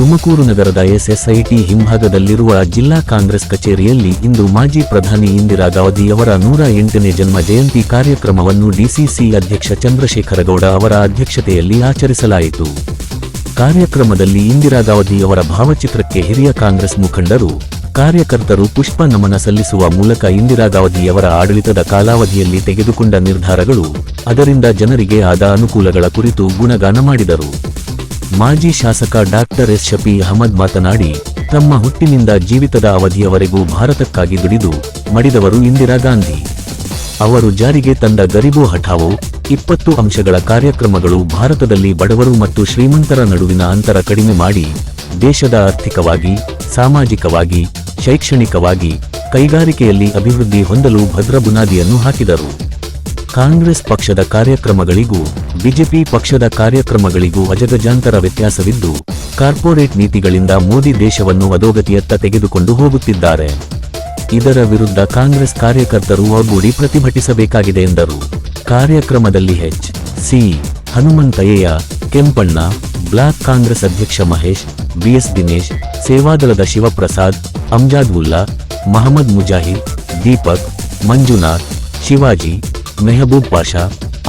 ತುಮಕೂರು ನಗರದ ಎಸ್ಎಸ್ಐಟಿ ಹಿಂಭಾಗದಲ್ಲಿರುವ ಜಿಲ್ಲಾ ಕಾಂಗ್ರೆಸ್ ಕಚೇರಿಯಲ್ಲಿ ಇಂದು ಮಾಜಿ ಪ್ರಧಾನಿ ಇಂದಿರಾ ಗಾಂಧಿಯವರ ನೂರ ಎಂಟನೇ ಜನ್ಮ ಜಯಂತಿ ಕಾರ್ಯಕ್ರಮವನ್ನು ಡಿಸಿಸಿ ಅಧ್ಯಕ್ಷ ಚಂದ್ರಶೇಖರಗೌಡ ಅವರ ಅಧ್ಯಕ್ಷತೆಯಲ್ಲಿ ಆಚರಿಸಲಾಯಿತು. ಕಾರ್ಯಕ್ರಮದಲ್ಲಿ ಇಂದಿರಾ ಗಾಂಧಿಯವರ ಭಾವಚಿತ್ರಕ್ಕೆ ಹಿರಿಯ ಕಾಂಗ್ರೆಸ್ ಮುಖಂಡರು, ಕಾರ್ಯಕರ್ತರು ಪುಷ್ಪ ನಮನ ಸಲ್ಲಿಸುವ ಮೂಲಕ ಇಂದಿರಾ ಗಾಂಧಿಯವರ ಆಡಳಿತದ ಕಾಲಾವಧಿಯಲ್ಲಿ ತೆಗೆದುಕೊಂಡ ನಿರ್ಧಾರಗಳು, ಅದರಿಂದ ಜನರಿಗೆ ಆದ ಅನುಕೂಲಗಳ ಕುರಿತು ಗುಣಗಾನ ಮಾಡಿದರು. ಮಾಜಿ ಶಾಸಕ ಡಾಕ್ಟರ್ ಎಸ್ ಶಫಿ ಅಹಮದ್ ಮಾತನಾಡಿ, ತಮ್ಮ ಹುಟ್ಟಿನಿಂದ ಜೀವಿತದ ಅವಧಿಯವರೆಗೂ ಭಾರತಕ್ಕಾಗಿ ದುಡಿದು ಮಡಿದವರು ಇಂದಿರಾ ಗಾಂಧಿ. ಅವರು ಜಾರಿಗೆ ತಂದ ಗರಿಬೋ ಹಠಾವೋ, ಇಪ್ಪತ್ತು ಅಂಶಗಳ ಕಾರ್ಯಕ್ರಮಗಳು ಭಾರತದಲ್ಲಿ ಬಡವರು ಮತ್ತು ಶ್ರೀಮಂತರ ನಡುವಿನ ಅಂತರ ಕಡಿಮೆ ಮಾಡಿ, ದೇಶದ ಆರ್ಥಿಕವಾಗಿ, ಸಾಮಾಜಿಕವಾಗಿ, ಶೈಕ್ಷಣಿಕವಾಗಿ, ಕೈಗಾರಿಕೆಯಲ್ಲಿ ಅಭಿವೃದ್ಧಿ ಹೊಂದಲು ಭದ್ರ ಬುನಾದಿಯನ್ನು ಹಾಕಿದರು. ಕಾಂಗ್ರೆಸ್ ಪಕ್ಷದ ಕಾರ್ಯಕ್ರಮಗಳಿಗೂ, ಬಿಜೆಪಿ ಪಕ್ಷದ ಕಾರ್ಯಕ್ರಮಗಳಿಗೂ ಅಜಗಜಾಂತರ ವ್ಯತ್ಯಾಸವಿದ್ದು, ಕಾರ್ಪೊರೇಟ್ ನೀತಿಗಳಿಂದ ಮೋದಿ ದೇಶವನ್ನು ಅಧೋಗತಿಯತ್ತ ತೆಗೆದುಕೊಂಡು ಹೋಗುತ್ತಿದ್ದಾರೆ. ಇದರ ವಿರುದ್ಧ ಕಾಂಗ್ರೆಸ್ ಕಾರ್ಯಕರ್ತರು ಒಗ್ಗೂಡಿ ಪ್ರತಿಭಟಿಸಬೇಕಾಗಿದೆ ಎಂದರು. ಕಾರ್ಯಕ್ರಮದಲ್ಲಿ H. C. Hanumanthaiah, Kempanna, block Congress ಅಧ್ಯಕ್ಷ ಮಹೇಶ್, ಬಿಎಸ್ ದಿನೇಶ್, ಸೇವಾದಳದ ಶಿವಪ್ರಸಾದ್, ಅಮ್ಜಾದ್ ಉಲ್ಲಾ, ಮಹಮ್ಮದ್ ಮುಜಾಹಿದ್, ದೀಪಕ್, ಮಂಜುನಾಥ್, ಶಿವಾಜಿ ಮೆಹಬೂಬ್ ಪಾಷಾ,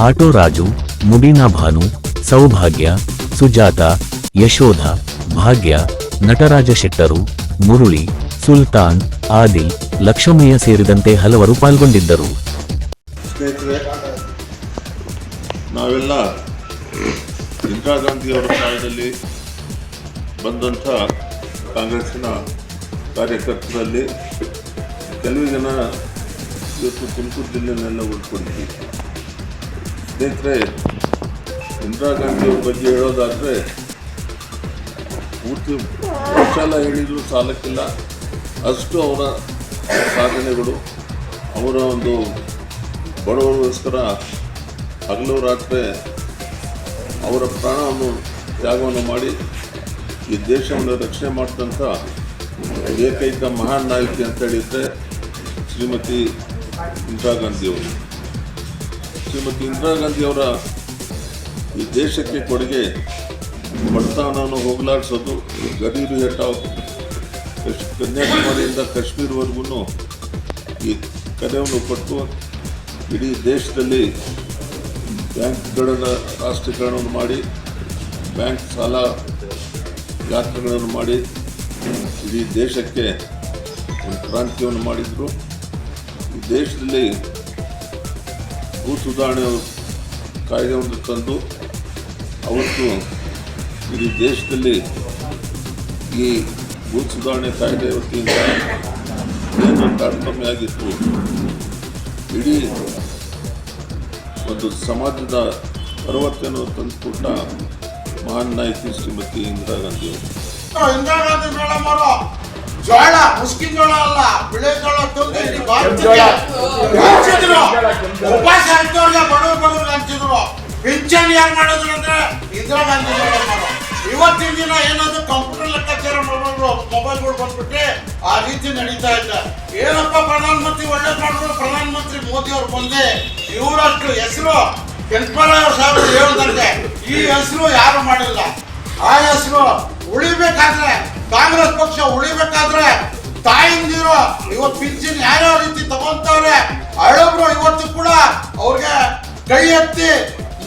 ಆಟೋ ರಾಜು, ಮುಬೀನಾ ಭಾನು, ಸೌಭಾಗ್ಯ, ಸುಜಾತ, ಯಶೋಧ, ಭಾಗ್ಯ, ನಟರಾಜ ಶೆಟ್ಟರು, ಮುರುಳಿ, ಸುಲ್ತಾನ್, ಆದಿ, ಲಕ್ಷ್ಮಯ್ಯ ಸೇರಿದಂತೆ ಹಲವರು ಪಾಲ್ಗೊಂಡಿದ್ದರು. ನಾವೆಲ್ಲ ಇಂದಿರಾ ಗಾಂಧಿಯವರ ಕಾಲದಲ್ಲಿ ಬಂದಂಥ ಕಾಂಗ್ರೆಸ್ಸಿನ ಕಾರ್ಯಕರ್ತರಲ್ಲಿ ಕೆಲವು ಜನ ಇವತ್ತು ತುಮಕೂರು ಜಿಲ್ಲೆನೆಲ್ಲ ಉಳ್ಕೊಂಡಿದ್ದೀವಿ. ಸ್ನೇಹಿತರೆ, ಇಂದಿರಾ ಗಾಂಧಿಯವ್ರ ಬಗ್ಗೆ ಹೇಳೋದಾದರೆ, ಪೂರ್ತಿ ವರ್ಷಾಲ ಹೇಳಿದರೂ ಸಾಲಕ್ಕಿಲ್ಲ. ಅಷ್ಟು ಅವರ ಸಾಧನೆಗಳು, ಅವರ ಒಂದು ಬಡವರಿಗೋಸ್ಕರ ಹಗಲು ರಾತ್ರಿ ಅವರ ಪ್ರಾಣವನ್ನು ತ್ಯಾಗವನ್ನು ಮಾಡಿ ಈ ದೇಶವನ್ನು ರಕ್ಷಣೆ ಮಾಡಿದಂಥ ಏಕೈಕ ಮಹಾನ್ ನಾಯಕಿ ಅಂತ ಹೇಳಿದರೆ ಶ್ರೀಮತಿ ಇಂದಿರಾ ಗಾಂಧಿಯವರು ಶ್ರೀಮತಿ ಇಂದಿರಾ ಗಾಂಧಿಯವರ ಈ ದೇಶಕ್ಕೆ ಕೊಡುಗೆ ಬಡತನವನ್ನು ಹೋಗಲಾಡಿಸೋದು ಗರೀಬಿ ಹೆಟ್ಟ ಕನ್ಯಾಕುಮಾರಿಯಿಂದ ಕಾಶ್ಮೀರವರೆಗೂ ಈ ಕರೆಯನ್ನು ಕೊಟ್ಟು ಇಡೀ ದೇಶದಲ್ಲಿ ಬ್ಯಾಂಕ್ಗಳನ್ನು ರಾಷ್ಟ್ರೀಕರಣವನ್ನು ಮಾಡಿ, ಬ್ಯಾಂಕ್ ಸಾಲ ಯಾತ್ರೆಗಳನ್ನು ಮಾಡಿ, ಇಡೀ ದೇಶಕ್ಕೆ ಒಂದು ಕ್ರಾಂತಿಯನ್ನು ಮಾಡಿದರು. ದೇಶದಲ್ಲಿ ಭೂ ಸುಧಾರಣೆ ಕಾಯ್ದೆಯನ್ನು ತಂದು, ಅವತ್ತು ಇಡೀ ದೇಶದಲ್ಲಿ ಈ ಭೂ ಸುಧಾರಣೆ ಕಾಯ್ದೆ ವತಿಯಿಂದ ಏನು ತಾರತಮ್ಯ ಆಗಿತ್ತು. ಇಡೀ ಒಂದು ಸಮಾಜದ ಪರಿವರ್ತನೆ ತಂದುಕೊಟ್ಟ ಮಹಾನ್ ನಾಯಕಿ ಶ್ರೀಮತಿ ಇಂದಿರಾ ಗಾಂಧಿ ಅವರು ಜೋಳ ಮುಸ್ಕಿನ್ ಜೋಳ ಅಲ್ಲ ಬಿಳೆ ಜೋಳ ತಂದು ಭಾರತಕ್ಕೆ ಹಂಚಿದ್ರು ಉಪವಾಸ ಇದ್ದವ್ರಿಗೆ ಬಡವ್ರು ಬಡವ್ರಿಗೆ ಹಂಚಿದ್ರು ಪಿಂಚಣಿ ಯಾರು ಮಾಡಿದ್ರು ಅಂದ್ರೆ ಇಂದಿರಾ ಗಾಂಧಿ ಇವತ್ತಿನ ದಿನ ಏನಾದ್ರು ಕಂಪ್ಯೂಟರ್ ಲೆಕ್ಕಾಚಾರ ಮಾಡೋರು ಮೊಬೈಲ್ಗಳು ಬಂದ್ಬಿಟ್ಟು ಆ ರೀತಿ ನಡೀತಾ ಇದೆ. ಏನಪ್ಪ ಪ್ರಧಾನಮಂತ್ರಿ ಒಳ್ಳೆ ಮಾಡಿದ್ರು ಪ್ರಧಾನಮಂತ್ರಿ ಮೋದಿ ಅವ್ರು ಬಂದೆ ಇವರಷ್ಟು ಹೆಸರು ಕೆಂಪರಾಯ ಸಾಹೇಬರು ಹೇಳ್ದಂತೆ ಈ ಹೆಸರು ಯಾರು ಮಾಡಿಲ್ಲ. ಆ ಹೆಸರು ಉಳಿಬೇಕಾದ್ರೆ ಕಾಂಗ್ರೆಸ್ ಪಕ್ಷ ಉಳಿಬೇಕಾದ್ರೆ ತಾಯಿಂದಿರೋ ಇವತ್ತು ಪಿಂಚಣಿ ಯಾವ್ಯಾವ ರೀತಿ ತಗೊಂತವ್ರೆ, ಹಳಬ್ರು ಇವತ್ತು ಕೂಡ ಅವ್ರಿಗೆ ಕೈ ಎತ್ತಿ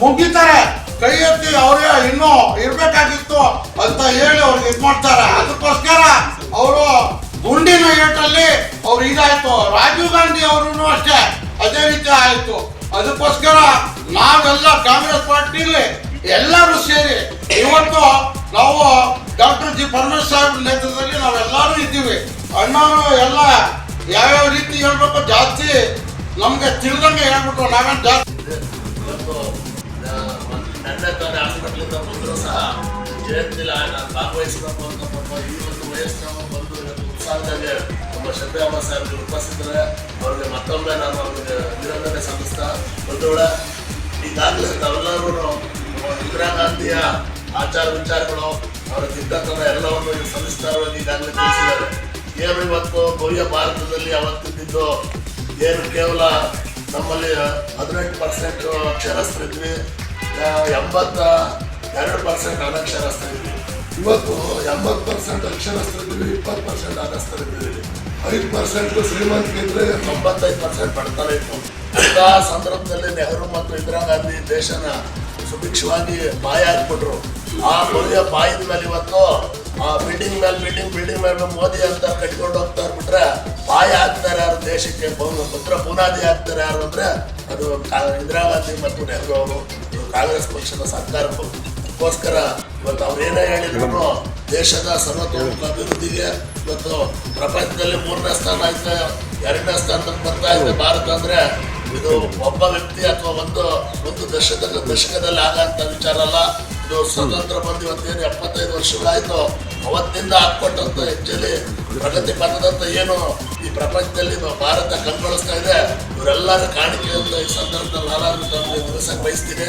ಮುಗಿತಾರೆ. ಕೈ ಎತ್ತಿ ಅವ್ರಿಗೆ ಇನ್ನೂ ಇರ್ಬೇಕಾಗಿತ್ತು ಅಂತ ಹೇಳಿ ಅವ್ರಿಗೆ ಇದು ಮಾಡ್ತಾರೆ. ಅದಕ್ಕೋಸ್ಕರ ಅವರು ಗುಂಡಿನ ಏಟಲ್ಲಿ ಅವ್ರು ಇದಾಯ್ತು. ರಾಜೀವ್ ಗಾಂಧಿ ಅವರು ಅಷ್ಟೇ. ಅದೇ ರೀತಿ ಆಯ್ತು. ಅದಕ್ಕೋಸ್ಕರ ನಾವೆಲ್ಲ ಕಾಂಗ್ರೆಸ್ ಪಾರ್ಟಿಲಿ ಎಲ್ಲರೂ ಸೇರಿ ಇವತ್ತು ನಾವು ಡಾಕ್ಟರ್ ಜಿ ಪರಮೇಶ್ ಸಾಹೇಬ್ ನೇತೃತ್ವದಲ್ಲಿ ನಾವೆಲ್ಲರೂ ಇದ್ದೀವಿ. ಅಣ್ಣವರು ಎಲ್ಲ ಯಾವ್ಯಾವ ರೀತಿ ಹೇಳ್ಬೇಕು ಜಾಸ್ತಿ ನಮ್ಗೆ ತಿಳಿದಂಗೆ ಹೇಳ್ಬಿಟ್ಟು ನಾವೇನು ಜಾಸ್ತಿ ಇವತ್ತು ನನ್ನ ತಾನೇ ಹಾಸ್ಪಿಟ್ಲಿಂದ ಬಂದರೂ ಸಹ ಜಯಂತಿಲಿ ನಾನು ಭಾಗವಹಿಸಬೇಕು ಅಂತ ಪಾಪ ಈ ಒಂದು ವಯಸ್ಸಿನ ಬಂದು ಇವತ್ತು ಉತ್ಸಾಹದಲ್ಲಿ ನಮ್ಮ ಶಬ್ದಾಮ ಸಾಹೇಬರು ಉಪಸ್ಥಿತರೆ ಅವ್ರಿಗೆ ಮತ್ತೊಮ್ಮೆ ನಾನು ಅವ್ರಿಗೆ ಅಭಿನಂದನೆ ಸಲ್ಲಿಸ್ತಾ ಬಂದೋಳ ಈಗಾಗಲೇ ತಾವೆಲ್ಲರೂ ಇಂದಿರಾ ಗಾಂಧಿಯ ಆಚಾರ ವಿಚಾರಗಳು ಅವರ ದಿಗ್ಗತನ ಎಲ್ಲವನ್ನು ಇಲ್ಲಿ ಸಲ್ಲಿಸ್ತಾ ಇರೋದು ಈಗಾಗಲೇ ತಿಳಿಸಿದ್ದಾರೆ. ಏನು ಇವತ್ತು ಭವ್ಯ ಭಾರತದಲ್ಲಿ ಅವತ್ತಿದ್ದು ಏನು ಕೇವಲ ನಮ್ಮಲ್ಲಿ ಹದಿನೆಂಟು ಪರ್ಸೆಂಟ್ ಅಕ್ಷರಸ್ಥರಿದ್ವಿ ಎಂಬತ್ತ ಎರಡು ಪರ್ಸೆಂಟ್ ಅನಕ್ಷರಸ್ಥರಿದ್ವಿ. ಇವತ್ತು ಎಂಬತ್ತು ಪರ್ಸೆಂಟ್ ಅಕ್ಷರಸ್ಥರಿದ್ದೀವಿ ಇಪ್ಪತ್ತು ಪರ್ಸೆಂಟ್ ಅನಸ್ಥರಿದ್ದೀವಿ ಐದು ಪರ್ಸೆಂಟ್ ಶ್ರೀಮಂತ ಇದ್ರೆ ತೊಂಬತ್ತೈದು ಪರ್ಸೆಂಟ್ ಪಡ್ತಾರೆ ಇತ್ತು. ಅಂತ ಸಂದರ್ಭದಲ್ಲಿ ನೆಹರು ಮತ್ತು ಇಂದಿರಾ ಗಾಂಧಿ ದೇಶನ ಸುಭಿಕ್ಷವಾಗಿ ಬಾಯಿ ಹಾಕ್ಬಿಟ್ರು. ಆ ಮೊದಲ ಬಾಯಿದ ಮೇಲೆ ಇವತ್ತು ಆ ಬಿಲ್ಡಿಂಗ್ ಮೇಲೆ ಬಿಲ್ಡಿಂಗ್ ಬಿಲ್ಡಿಂಗ್ ಮೇಲೆ ಮೋದಿ ಅಂತ ಕಟ್ಕೊಂಡು ಹೋಗ್ತಾ ಇರ್ಬಿಟ್ರೆ ಬಾಯಿ ಹಾಕ್ತಾರೆ ಯಾರು ದೇಶಕ್ಕೆ ಪುತ್ರ ಬುನಾದಿ ಹಾಕ್ತಾರೆ ಯಾರು ಅಂದ್ರೆ ಅದು ಇಂದಿರಾ ಗಾಂಧಿ ಮತ್ತು ನೆಹರು ಅವರು. ಕಾಂಗ್ರೆಸ್ ಪಕ್ಷದ ಸರ್ಕಾರಕ್ಕೋಸ್ಕರ ಇವತ್ತು ಅವ್ರೇನೇ ಹೇಳಿದ್ರು, ದೇಶದ ಸರ್ವತೋಮುಖ ಅಭಿವೃದ್ಧಿಗೆ ಇವತ್ತು ಪ್ರಪಂಚದಲ್ಲಿ ಮೂರನೇ ಸ್ಥಾನ ಐತೆ, ಎರಡನೇ ಸ್ಥಾನದಲ್ಲಿ ಬರ್ತಾ ಇದೆ ಭಾರತ ಅಂದ್ರೆ ಇದು ಒಬ್ಬ ವ್ಯಕ್ತಿ ಅಥವಾ ಒಂದು ಒಂದು ದಶಕದ ದಶಕದಲ್ಲಿ ಆಗಂತ ವಿಚಾರ ಅಲ್ಲ. ಇದು ಸ್ವತಂತ್ರ ಬಂದು ಇವತ್ತೇನು ಎಪ್ಪತ್ತೈದು ವರ್ಷಗಳಾಯ್ತು ಅವತ್ತಿಂದ ಹಾಕೊಟ್ಟಂತ ಹೆಚ್ಚಲಿ ಪ್ರಗತಿ ಪಥದಂತ ಏನು ಈ ಪ್ರಪಂಚದಲ್ಲಿ ಭಾರತ ಕಂಗೊಳಿಸ್ತಾ ಇದೆ. ಇವರೆಲ್ಲರ ಕಾಣಿಕೆ ಅಂತ ಈ ಸಂದರ್ಭದಲ್ಲಿ ನಾನು ಬಯಸ್ತೀನಿ.